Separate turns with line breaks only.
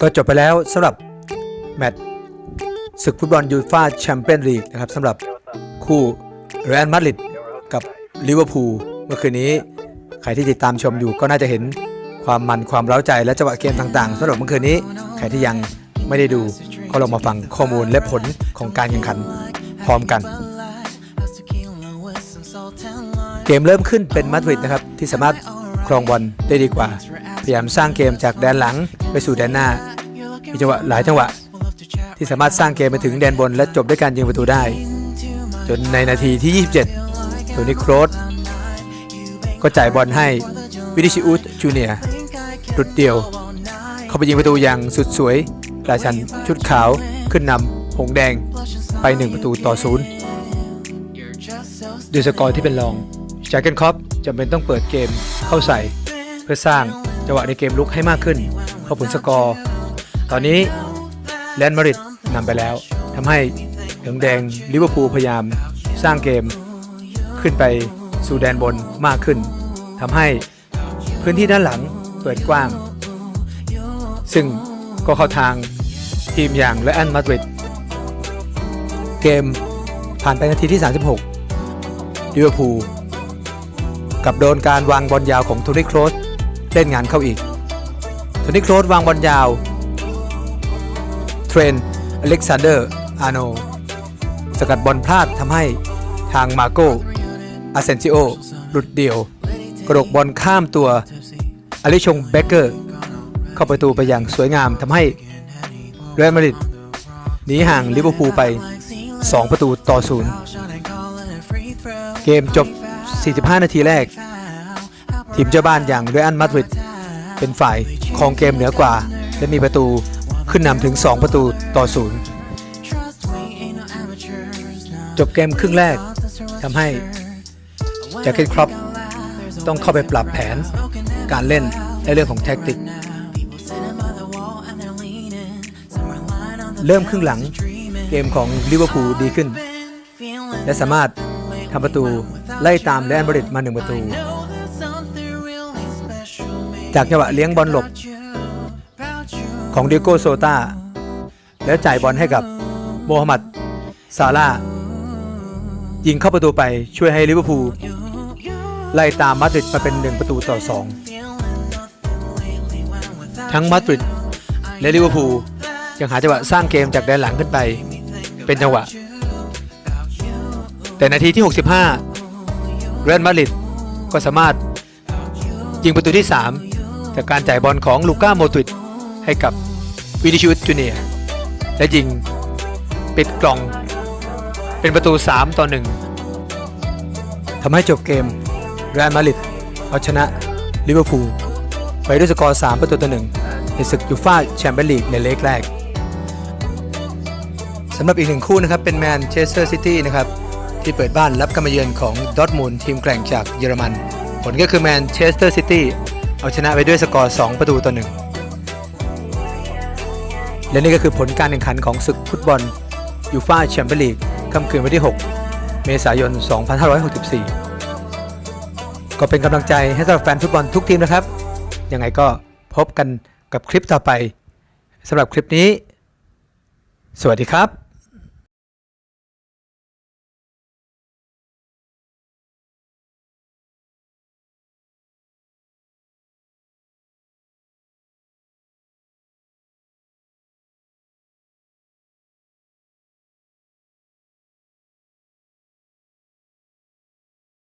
ก็จบไปแล้วสำหรับแมตช์ศึกฟุตบอลยูฟ่าแชมเปี้ยนลีกนะครับสำหรับคู่เรอัลมาดริดกับลิเวอร์พูลเมื่อคืนนี้ ใครที่ติดตามชมอยู่ก็น่าจะเห็นความมันความเร้าใจและจังหวะเกมต่างๆสำหรับเมื่อคืนนี้ ใครที่ยังไม่ได้ดูก็ลองมาฟังข้อมูลและผลของการแข่งขันพร้อมกัน เกมเริ่มขึ้นเป็นมาดริดนะครับที่สามารถครองบอลได้ดีกว่า พยายามสร้างเกมจากแดนหลังไปสู่แดนหน้า มีจังหวะหลายจังหวะ ที่สามารถสร้างเกมไปถึงแดนบนและจบด้วยการยิงประตูได้ จนในนาทีที่ 27โทนี่โครสก็จ่ายบอลให้วินิชิอุสจูเนียร์ดุดเดียว เข้าไปยิงประตูอย่างสุดสวยราชันชุดขาวขึ้นนำหงแดงไป 1 ประตูต่อศูนย์ด้วยสกอร์ที่เป็นรองจ็คเกนคอปจำเป็นต้องเปิดเกมเข้าใส่ เพื่อสร้างจังหวะในเกมลุกให้มากขึ้นเพราะผลสกอร์ ตอนนี้แลนด์มาริดนำไปแล้วทำให้เหลืองแดงลิเวอร์พูลพยายามสร้างเกมขึ้นไปสู่แดนบนมากขึ้นทำให้พื้นที่ด้านหลังเปิดกว้าง ซึ่งก็เข้าทางทีมอย่างและอันมาดริดเกมผ่านไปนาทีที่ 36ลิเวอร์พูลกับโดนการวางบอลยาวของโทนี่โครสเล่นงานเข้าอีกโทนี่โครสวางบอลยาว เทรนต์อเล็กซานเดอร์อาโน สกัดบอลพลาดทำให้ทางมาโกอาเซนซิโอหลุดเดี่ยว กระดกบอลข้ามตัวอลิชงเบเกอร์ เข้าประตูไปอย่างสวยงามทำให้เรอัลมาดริดหนีห่างลิเวอร์พูลไป 2 ประตูต่อศูนย์เกมจบ 45 นาทีแรก ทีมเจ้าบ้านอย่างเรอัลมาดริดเป็นฝ่ายครองเกมเหนือกว่า และมีประตู ขึ้นนำถึง 2 ประตูต่อศูนย์จบเกมครึ่งแรกทำให้แจ็คเก็ตครอปต้องเข้าไปปรับแผนการเล่นในเรื่องของแท็กติก เริ่มครึ่งหลังเกมของลิเวอร์พูลดีขึ้น และสามารถทำประตูไล่ตามแลนบริดมาหนึ่งประตู จากจังหวะเลี้ยงบอลหลบ ของดิโกโซตาแล้วจ่ายบอลให้กับโมฮัมหมัดซาร่ายิงเข้าประตูไปช่วยให้ลิเวอร์พูลไล่ตามมาดริดมาเป็น 1 ประตูต่อ 2 ทั้งมาดริดและลิเวอร์พูลยังหาจังหวะสร้างเกมจากแดนหลังขึ้นไป เป็นจังหวะ แต่นาทีที่ 65 เรอัลมาดริดก็สามารถยิงประตูที่ 3 จากการจ่ายบอลของลูก้าโมตริด ให้กับวินิชิอุสจูเนียร์และยิงปิดกล่อง เป็นประตู 3 ต่อ 1ทำให้จบเกมเรอัลมาดริดเอาชนะลิเวอร์พูลไปด้วยสกอร์ 3 ประตูต่อ 1 ในศึกยูฟ่าแชมเปี้ยนลีกในเลกแรกสำหรับอีกหนึ่งคู่นะครับ เป็นแมนเชสเตอร์ซิตี้นะครับ ที่เปิดบ้านรับการมาเยือนของดอทมุนด์ทีมแกร่งจากเยอรมัน ผลก็คือแมนเชสเตอร์ซิตี้เอาชนะไปด้วยสกอร์ 2 ประตูต่อ 1 และนี่ก็คือผลการแข่งขันของศึกฟุตบอลยูฟ่าแชมเปี้ยนลีกค่ำคืนวันที่ 6 เมษายน 2564 ก็เป็นกำลังใจให้สำหรับแฟนฟุตบอลทุกทีมนะครับ ยังไงก็พบกันกับคลิปต่อไปสำหรับคลิปนี้ สวัสดีครับ